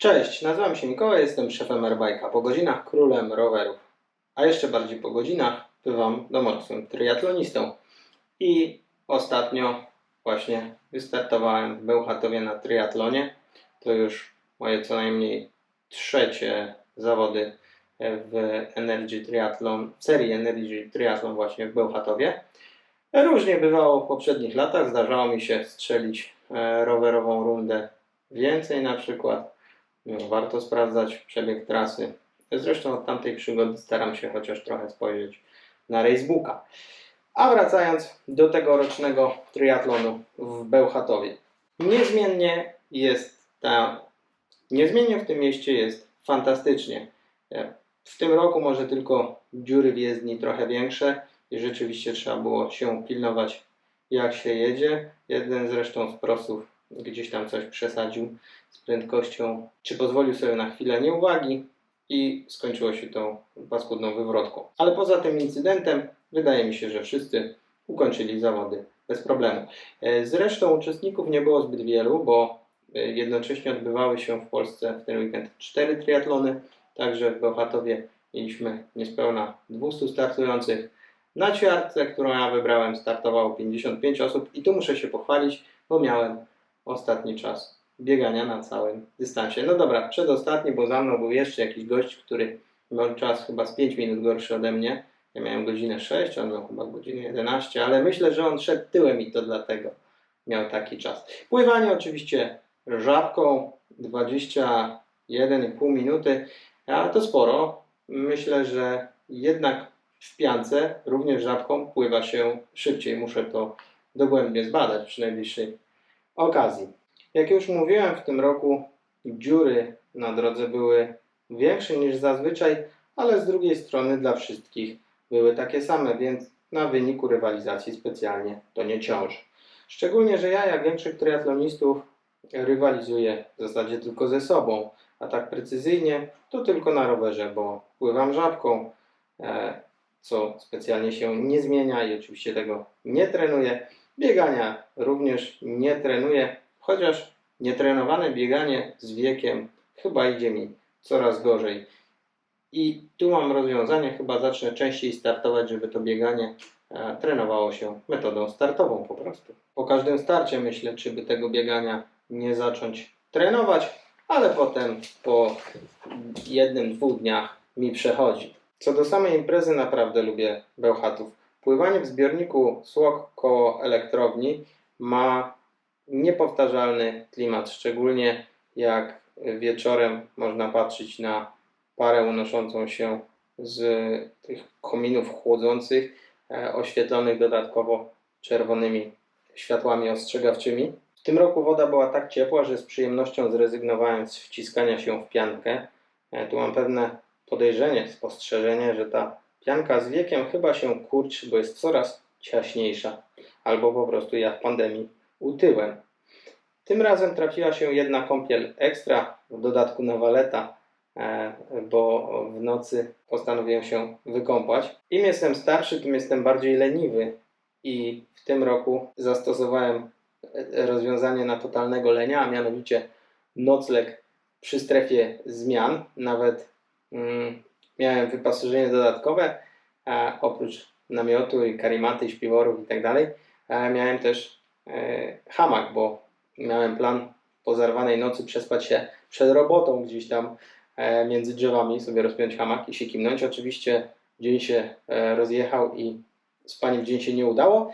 Cześć, nazywam się Mikołaj, jestem szefem Airbike'a. Po godzinach królem rowerów, a jeszcze bardziej po godzinach bywam domorskim triatlonistą. I ostatnio właśnie wystartowałem w Bełchatowie na triatlonie. To już moje co najmniej trzecie zawody w Energy Triathlon, w serii Energy Triathlon właśnie w Bełchatowie. Różnie bywało w poprzednich latach. Zdarzało mi się strzelić e, rowerową rundę więcej na przykład. Warto sprawdzać przebieg trasy. Zresztą od tamtej przygody staram się chociaż trochę spojrzeć na Racebooka. A wracając do tegorocznego triatlonu w Bełchatowie. Niezmiennie jest ta, niezmiennie w tym mieście jest fantastycznie. W tym roku może tylko dziury w jezdni trochę większe i rzeczywiście trzeba było się pilnować jak się jedzie. Jeden zresztą z prosów gdzieś tam coś przesadził z prędkością, czy pozwolił sobie na chwilę nieuwagi i skończyło się tą paskudną wywrotką. Ale poza tym incydentem wydaje mi się, że wszyscy ukończyli zawody bez problemu. E, zresztą uczestników nie było zbyt wielu, bo e, jednocześnie odbywały się w Polsce w ten weekend cztery triatlony, także w Bełchatowie mieliśmy niespełna 200 startujących. Na ćwiartce, którą ja wybrałem, startowało 55 osób i tu muszę się pochwalić, bo miałem ostatni czas biegania na całym dystansie. No dobra, przedostatni, bo za mną był jeszcze jakiś gość, który miał czas chyba z 5 minut gorszy ode mnie. Ja miałem godzinę 6, on miał chyba godzinę 11, ale myślę, że on szedł tyłem i to dlatego miał taki czas. Pływanie oczywiście żabką 21,5 minuty, a to sporo. Myślę, że jednak w piance również żabką pływa się szybciej. Muszę to dogłębnie zbadać przy najbliższej okazji. Jak już mówiłem, w tym roku dziury na drodze były większe niż zazwyczaj, ale z drugiej strony dla wszystkich były takie same, więc na wyniku rywalizacji specjalnie to nie ciąży. Szczególnie, że ja, jak większych triatlonistów, rywalizuję w zasadzie tylko ze sobą, a tak precyzyjnie to tylko na rowerze, bo pływam żabką, e, co specjalnie się nie zmienia i oczywiście tego nie trenuję. Biegania również nie trenuję, chociaż nietrenowane bieganie z wiekiem chyba idzie mi coraz gorzej. I tu mam rozwiązanie, chyba zacznę częściej startować, żeby to bieganie e, trenowało się metodą startową po prostu. Po każdym starcie myślę, czy by tego biegania nie zacząć trenować, ale potem po jednym, dwóch dniach mi przechodzi. Co do samej imprezy naprawdę lubię Bełchatów. Pływanie w zbiorniku Słok koło elektrowni ma niepowtarzalny klimat, szczególnie jak wieczorem można patrzeć na parę unoszącą się z tych kominów chłodzących, e, oświetlonych dodatkowo czerwonymi światłami ostrzegawczymi. W tym roku woda była tak ciepła, że z przyjemnością zrezygnowałem z wciskania się w piankę. E, tu mam pewne podejrzenie, spostrzeżenie, że ta pianka z wiekiem chyba się kurczy, bo jest coraz ciaśniejsza. Albo po prostu ja w pandemii utyłem. Tym razem trafiła się jedna kąpiel ekstra, w dodatku na waleta, e, bo w nocy postanowiłem się wykąpać. Im jestem starszy, tym jestem bardziej leniwy i w tym roku zastosowałem e, rozwiązanie na totalnego lenia, a mianowicie nocleg przy strefie zmian. Nawet mm, miałem wyposażenie dodatkowe, oprócz namiotu i karimaty, śpiworów i tak dalej, miałem też e, hamak, bo miałem plan po zerwanej nocy przespać się przed robotą gdzieś tam e, między drzewami, sobie rozpiąć hamak i się kimnąć. Oczywiście dzień się e, rozjechał i spanie w dzień się nie udało,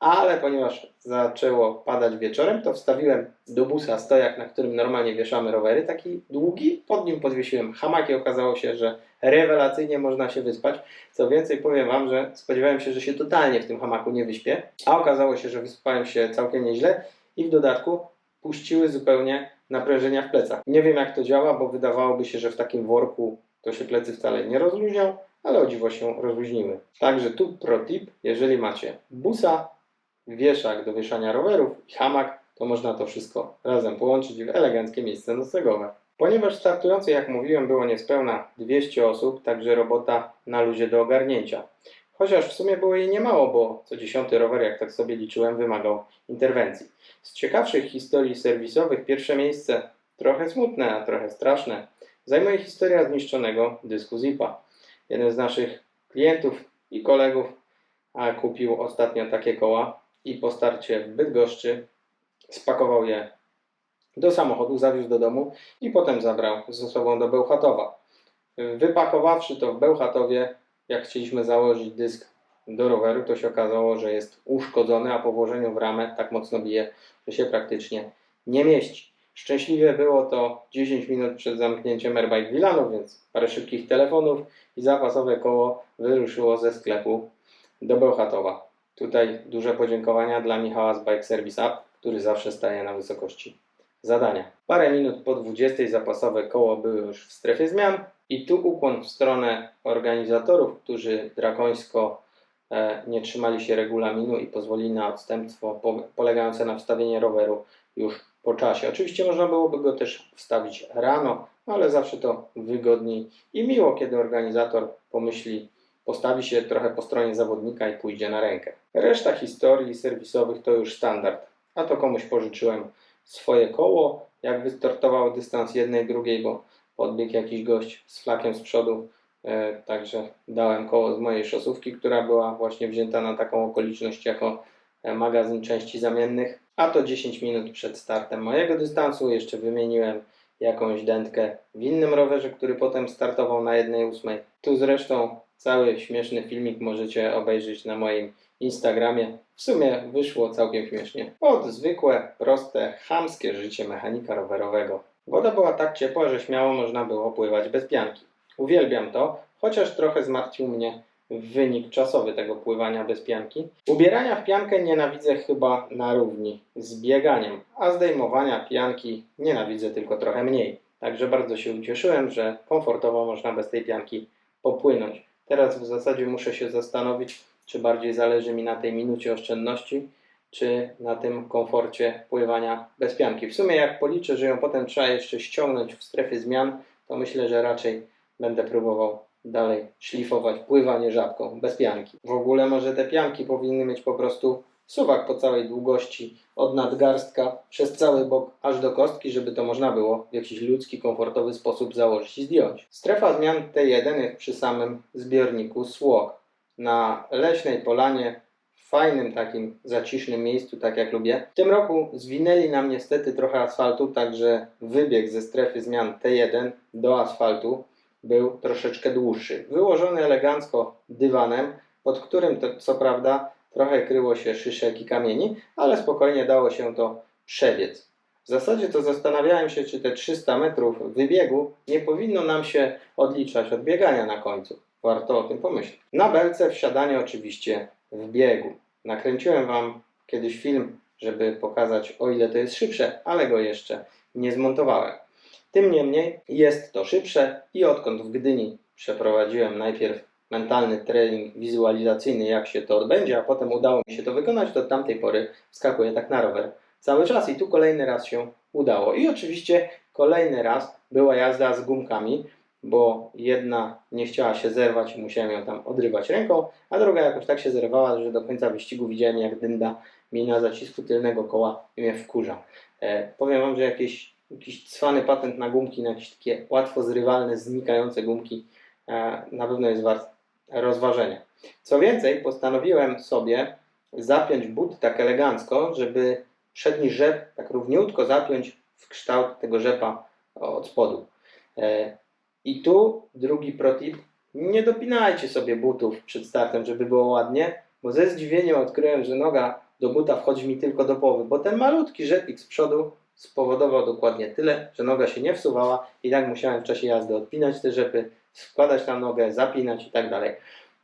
ale ponieważ zaczęło padać wieczorem, to wstawiłem do busa stojak, na którym normalnie wieszamy rowery, taki długi, pod nim podwiesiłem hamak i okazało się, że rewelacyjnie można się wyspać. Co więcej, powiem Wam, że spodziewałem się, że się totalnie w tym hamaku nie wyśpię, a okazało się, że wyspałem się całkiem nieźle i w dodatku puściły zupełnie naprężenia w plecach. Nie wiem jak to działa, bo wydawałoby się, że w takim worku to się plecy wcale nie rozluźnią, ale o dziwo się rozluźniły. Także tu pro tip, jeżeli macie busa, wieszak do wieszania rowerów i hamak, to można to wszystko razem połączyć w eleganckie miejsce noclegowe. Ponieważ startujących, jak mówiłem, było niespełna 200 osób, także robota na luzie do ogarnięcia. Chociaż w sumie było jej niemało, bo co dziesiąty rower, jak tak sobie liczyłem, wymagał interwencji. Z ciekawszych historii serwisowych pierwsze miejsce trochę smutne, a trochę straszne, zajmuje historia zniszczonego dysku Zipa. Jeden z naszych klientów i kolegów a kupił ostatnio takie koła i po starcie Bydgoszczy spakował je do samochodu, zawiózł do domu i potem zabrał ze sobą do Bełchatowa. Wypakowawszy to w Bełchatowie, jak chcieliśmy założyć dysk do roweru, to się okazało, że jest uszkodzony, a po włożeniu w ramę tak mocno bije, że się praktycznie nie mieści. Szczęśliwie było to 10 minut przed zamknięciem Airbike Wilanów, więc parę szybkich telefonów i zapasowe koło wyruszyło ze sklepu do Bełchatowa. Tutaj duże podziękowania dla Michała z Bike Service App, który zawsze staje na wysokości zadania. Parę minut po 20 zapasowe koło były już w strefie zmian i tu ukłon w stronę organizatorów, którzy drakońsko e, nie trzymali się regulaminu i pozwolili na odstępstwo po, polegające na wstawienie roweru już po czasie. Oczywiście można byłoby go też wstawić rano, ale zawsze to wygodniej i miło, kiedy organizator pomyśli, postawi się trochę po stronie zawodnika i pójdzie na rękę. Reszta historii serwisowych to już standard, a to komuś pożyczyłem swoje koło, jak wystartował dystans jednej, drugiej, bo podbiegł jakiś gość z flakiem z przodu, e, także dałem koło z mojej szosówki, która była właśnie wzięta na taką okoliczność jako e, magazyn części zamiennych, a to 10 minut przed startem mojego dystansu jeszcze wymieniłem jakąś dętkę w innym rowerze, który potem startował na 1.8. Tu zresztą cały śmieszny filmik możecie obejrzeć na moim Instagramie. W sumie wyszło całkiem śmiesznie. Od zwykłe, proste, chamskie życie mechanika rowerowego. Woda była tak ciepła, że śmiało można było pływać bez pianki. Uwielbiam to, chociaż trochę zmartwił mnie wynik czasowy tego pływania bez pianki. Ubierania w piankę nienawidzę chyba na równi z bieganiem, a zdejmowania pianki nienawidzę tylko trochę mniej. Także bardzo się ucieszyłem, że komfortowo można bez tej pianki popłynąć. Teraz w zasadzie muszę się zastanowić, czy bardziej zależy mi na tej minucie oszczędności, czy na tym komforcie pływania bez pianki. W sumie jak policzę, że ją potem trzeba jeszcze ściągnąć w strefie zmian, to myślę, że raczej będę próbował dalej szlifować pływanie żabką bez pianki. W ogóle może te pianki powinny mieć po prostu suwak po całej długości od nadgarstka przez cały bok aż do kostki, żeby to można było w jakiś ludzki, komfortowy sposób założyć i zdjąć. Strefa zmian T1 jest przy samym zbiorniku Słok. Na leśnej polanie, w fajnym takim zacisznym miejscu, tak jak lubię. W tym roku zwinęli nam niestety trochę asfaltu, także wybieg ze strefy zmian T1 do asfaltu był troszeczkę dłuższy. Wyłożony elegancko dywanem, pod którym to, co prawda trochę kryło się szyszek i kamieni, ale spokojnie dało się to przebiec. W zasadzie to zastanawiałem się, czy te 300 metrów wybiegu nie powinno nam się odliczać od biegania na końcu. Warto o tym pomyśleć. Na belce wsiadanie oczywiście w biegu. Nakręciłem Wam kiedyś film, żeby pokazać o ile to jest szybsze, ale go jeszcze nie zmontowałem. Tym niemniej jest to szybsze i odkąd w Gdyni przeprowadziłem najpierw mentalny trening wizualizacyjny, jak się to odbędzie, a potem udało mi się to wykonać, to od tamtej pory wskakuję tak na rower cały czas i tu kolejny raz się udało. I oczywiście kolejny raz była jazda z gumkami, bo jedna nie chciała się zerwać i musiałem ją tam odrywać ręką, a druga jakoś tak się zerwała, że do końca wyścigu widziałem jak dynda mi na zacisku tylnego koła i mnie wkurza. E, powiem Wam, że jakieś, jakiś cwany patent na gumki, na jakieś takie łatwo zrywalne, znikające gumki e, na pewno jest wart rozważenia. Co więcej, postanowiłem sobie zapiąć but tak elegancko, żeby przedni rzep tak równiutko zapiąć w kształt tego rzepa od spodu. E, I tu drugi protip, nie dopinajcie sobie butów przed startem, żeby było ładnie, bo ze zdziwieniem odkryłem, że noga do buta wchodzi mi tylko do połowy, bo ten malutki rzepik z przodu spowodował dokładnie tyle, że noga się nie wsuwała i tak musiałem w czasie jazdy odpinać te rzepy, wkładać na nogę, zapinać i tak dalej.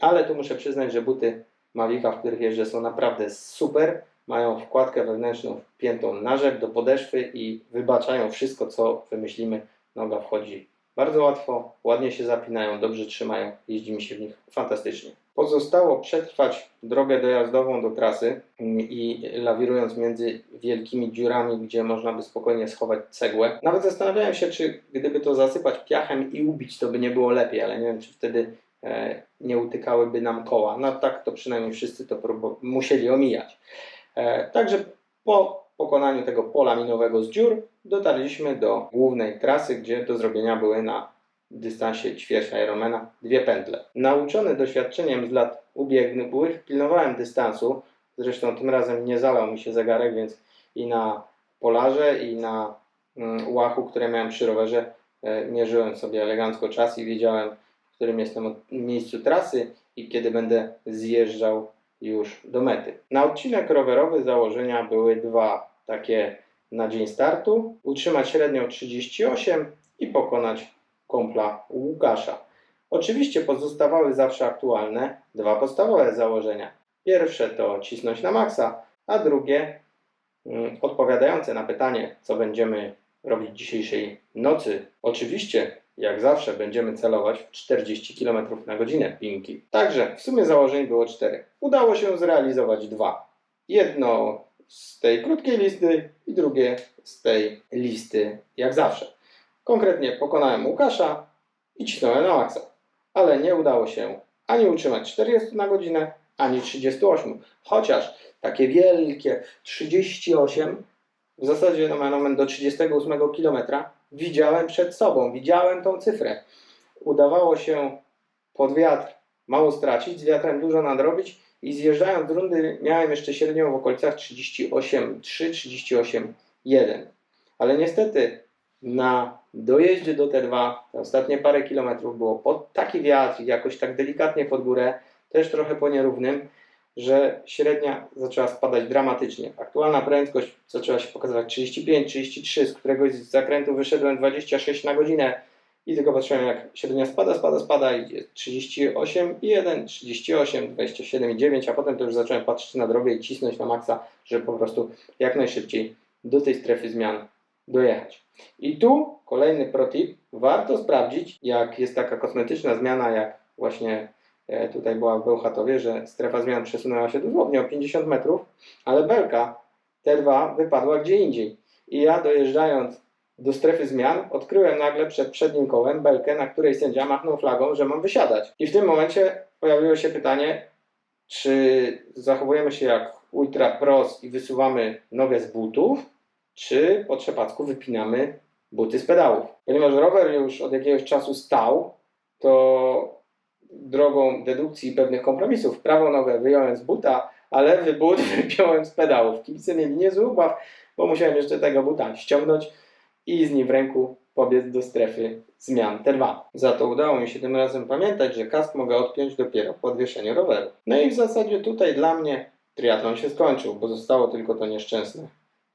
Ale tu muszę przyznać, że buty Mavica, w których jeżdżę są naprawdę super, mają wkładkę wewnętrzną wpiętą na rzep do podeszwy i wybaczają wszystko, co wymyślimy. Noga wchodzi bardzo łatwo, ładnie się zapinają, dobrze trzymają, jeździ mi się w nich fantastycznie. Pozostało przetrwać drogę dojazdową do trasy i lawirując między wielkimi dziurami, gdzie można by spokojnie schować cegłę. Nawet zastanawiałem się, czy gdyby to zasypać piachem i ubić, to by nie było lepiej, ale nie wiem, czy wtedy e, nie utykałyby nam koła. No tak to przynajmniej wszyscy to musieli omijać. E, także po pokonaniu tego pola minowego z dziur dotarliśmy do głównej trasy, gdzie do zrobienia były na dystansie ćwierćnia Ironmana dwie pętle. Nauczony doświadczeniem z lat ubiegłych pilnowałem dystansu, zresztą tym razem nie zalał mi się zegarek, więc i na polarze i na mm, łachu, które miałem przy rowerze e, mierzyłem sobie elegancko czas i wiedziałem, w którym jestem miejscu trasy i kiedy będę zjeżdżał już do mety. Na odcinek rowerowy założenia były dwa takie na dzień startu, utrzymać średnią 38 i pokonać kumpla Łukasza. Oczywiście pozostawały zawsze aktualne dwa podstawowe założenia. Pierwsze to cisnąć na maksa, a drugie mm, odpowiadające na pytanie, co będziemy robić dzisiejszej nocy. Oczywiście, jak zawsze, będziemy celować w 40 km na godzinę pinki. Także w sumie założeń było cztery. Udało się zrealizować dwa. Jedno z tej krótkiej listy i drugie z tej listy, jak zawsze. Konkretnie pokonałem Łukasza i cisnąłem na maksa. Ale nie udało się ani utrzymać 40 na godzinę, ani 38. Chociaż takie wielkie 38 w zasadzie no moment do 38 km widziałem przed sobą, widziałem tą cyfrę. Udawało się pod wiatr mało stracić, z wiatrem dużo nadrobić i zjeżdżając z rundy miałem jeszcze średnią w okolicach 38,3, 38,1. Ale niestety na dojeździe do T2 te ostatnie parę kilometrów było pod taki wiatr jakoś tak delikatnie pod górę, też trochę po nierównym, że średnia zaczęła spadać dramatycznie. Aktualna prędkość zaczęła się pokazywać 35, 33, z któregoś z zakrętu wyszedłem 26 na godzinę i tylko patrzyłem jak średnia spada, spada, spada i jest 38,1, 38, 27,9, a potem to już zacząłem patrzeć na drogę i cisnąć na maksa, żeby po prostu jak najszybciej do tej strefy zmian dojechać. I tu kolejny protip, warto sprawdzić, jak jest taka kosmetyczna zmiana, jak właśnie e, tutaj była w Bełchatowie, że strefa zmian przesunęła się dosłownie o 50 metrów, ale belka T2 wypadła gdzie indziej. I ja dojeżdżając do strefy zmian, odkryłem nagle przed przednim kołem belkę, na której sędzia machnął flagą, że mam wysiadać. I w tym momencie pojawiło się pytanie, czy zachowujemy się jak ultra pros i wysuwamy nogę z butów, czy po trzepacku wypinamy buty z pedałów. Ponieważ rower już od jakiegoś czasu stał, to drogą dedukcji pewnych kompromisów prawą nogę wyjąłem z buta, a lewy but wypiąłem z pedałów. Kibice mieli niezły ubaw, bo musiałem jeszcze tego buta ściągnąć i z nim w ręku pobiec do strefy zmian T2. Za to udało mi się tym razem pamiętać, że kask mogę odpiąć dopiero po odwieszeniu roweru. No i w zasadzie tutaj dla mnie triatlon się skończył, bo zostało tylko to nieszczęsne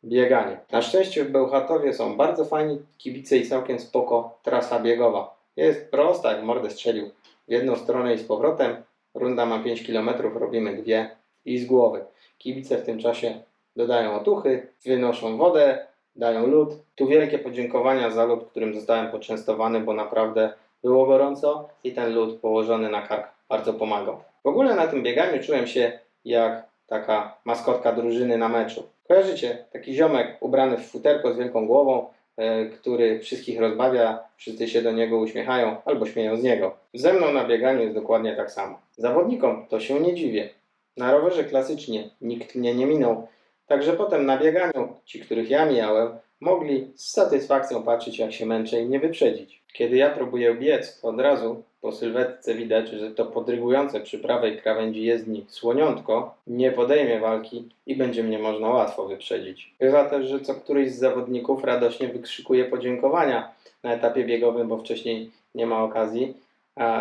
bieganie. Na szczęście w Bełchatowie są bardzo fajni kibice i całkiem spoko trasa biegowa. Jest prosta, jak mordę strzelił. W jedną stronę i z powrotem. Runda ma 5 km, robimy dwie i z głowy. Kibice w tym czasie dodają otuchy, wynoszą wodę, dają lód. Tu wielkie podziękowania za lód, którym zostałem poczęstowany, bo naprawdę było gorąco i ten lód położony na kark bardzo pomagał. W ogóle na tym bieganiu czułem się jak taka maskotka drużyny na meczu. Kojarzycie? Taki ziomek ubrany w futerko z wielką głową, e, który wszystkich rozbawia, wszyscy się do niego uśmiechają albo śmieją z niego. Ze mną na bieganiu jest dokładnie tak samo. Zawodnikom to się nie dziwię. Na rowerze klasycznie nikt mnie nie minął, także potem na bieganiu ci, których ja mijałem, mogli z satysfakcją patrzeć jak się męczę i mnie wyprzedzić. Kiedy ja próbuję biec, to od razu po sylwetce widać, że to podrygujące przy prawej krawędzi jezdni słoniątko nie podejmie walki i będzie mnie można łatwo wyprzedzić. Bywa też, że co któryś z zawodników radośnie wykrzykuje podziękowania na etapie biegowym, bo wcześniej nie ma okazji,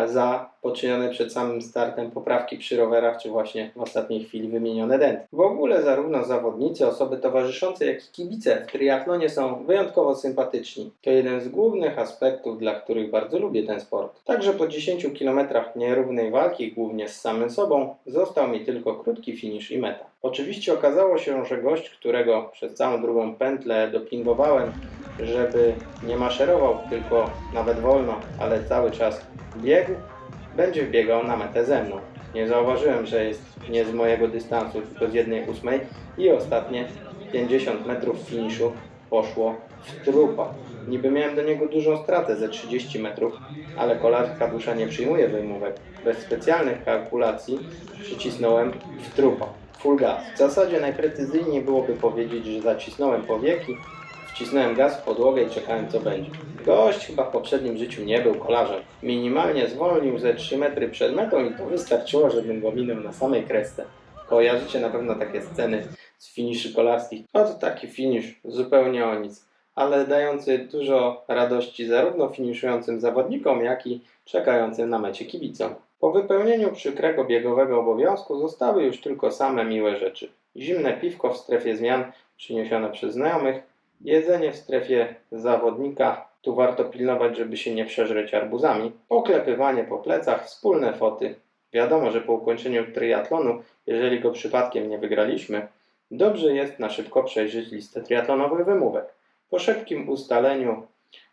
za poczynione przed samym startem poprawki przy rowerach, czy właśnie w ostatniej chwili wymienione denty. W ogóle zarówno zawodnicy, osoby towarzyszące, jak i kibice w triatlonie są wyjątkowo sympatyczni. To jeden z głównych aspektów, dla których bardzo lubię ten sport. Także po 10 km nierównej walki, głównie z samym sobą, został mi tylko krótki finisz i meta. Oczywiście okazało się, że gość, którego przez całą drugą pętlę dopingowałem, żeby nie maszerował, tylko nawet wolno, ale cały czas biegł, będzie biegał na metę ze mną. Nie zauważyłem, że jest nie z mojego dystansu, tylko z jednej ósmej i ostatnie 50 metrów finiszu poszło w trupa. Niby miałem do niego dużą stratę ze 30 metrów, ale kolarska dusza nie przyjmuje wymówek. Bez specjalnych kalkulacji przycisnąłem w trupa. full gas. W zasadzie najprecyzyjniej byłoby powiedzieć, że zacisnąłem powieki, wcisnąłem gaz w podłogę i czekałem co będzie. Gość chyba w poprzednim życiu nie był kolarzem. Minimalnie zwolnił ze 3 metry przed metą i to wystarczyło, żebym go minął na samej kresce. Kojarzycie na pewno takie sceny z finiszy kolarskich. No to taki finisz zupełnie o nic, ale dający dużo radości zarówno finiszującym zawodnikom, jak i czekającym na mecie kibicom. Po wypełnieniu przykrego biegowego obowiązku zostały już tylko same miłe rzeczy. Zimne piwko w strefie zmian przyniesione przez znajomych, jedzenie w strefie zawodnika, tu warto pilnować, żeby się nie przeżreć arbuzami, poklepywanie po plecach, wspólne foty. Wiadomo, że po ukończeniu triatlonu, jeżeli go przypadkiem nie wygraliśmy, dobrze jest na szybko przejrzeć listę triatlonowych wymówek. Po szybkim ustaleniu,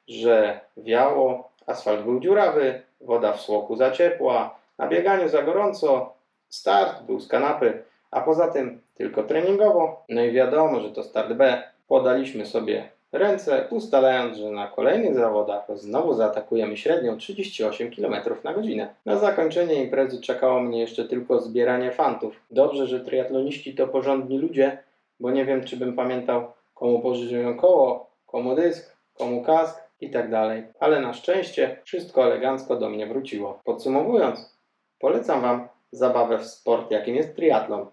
że wiało, asfalt był dziurawy, woda w słoku za ciepła, na bieganiu za gorąco, start był z kanapy, a poza tym tylko treningowo. No i wiadomo, że to start B. Podaliśmy sobie ręce, ustalając, że na kolejnych zawodach znowu zaatakujemy średnią 38 km na godzinę. Na zakończenie imprezy czekało mnie jeszcze tylko zbieranie fantów. Dobrze, że triatloniści to porządni ludzie, bo nie wiem, czy bym pamiętał, komu pożyczyłem koło, komu dysk, komu kask i tak dalej. Ale na szczęście wszystko elegancko do mnie wróciło. Podsumowując, polecam Wam zabawę w sport, jakim jest triatlon.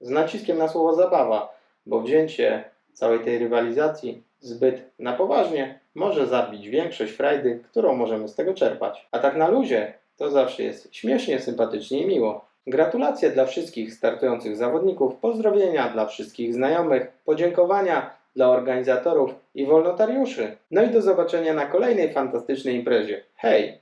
Z naciskiem na słowo zabawa, bo wzięcie całej tej rywalizacji zbyt na poważnie może zabić większość frajdy, którą możemy z tego czerpać. A tak na luzie to zawsze jest śmiesznie, sympatycznie i miło. Gratulacje dla wszystkich startujących zawodników, pozdrowienia dla wszystkich znajomych, podziękowania dla organizatorów i wolnotariuszy. No i do zobaczenia na kolejnej fantastycznej imprezie. Hej!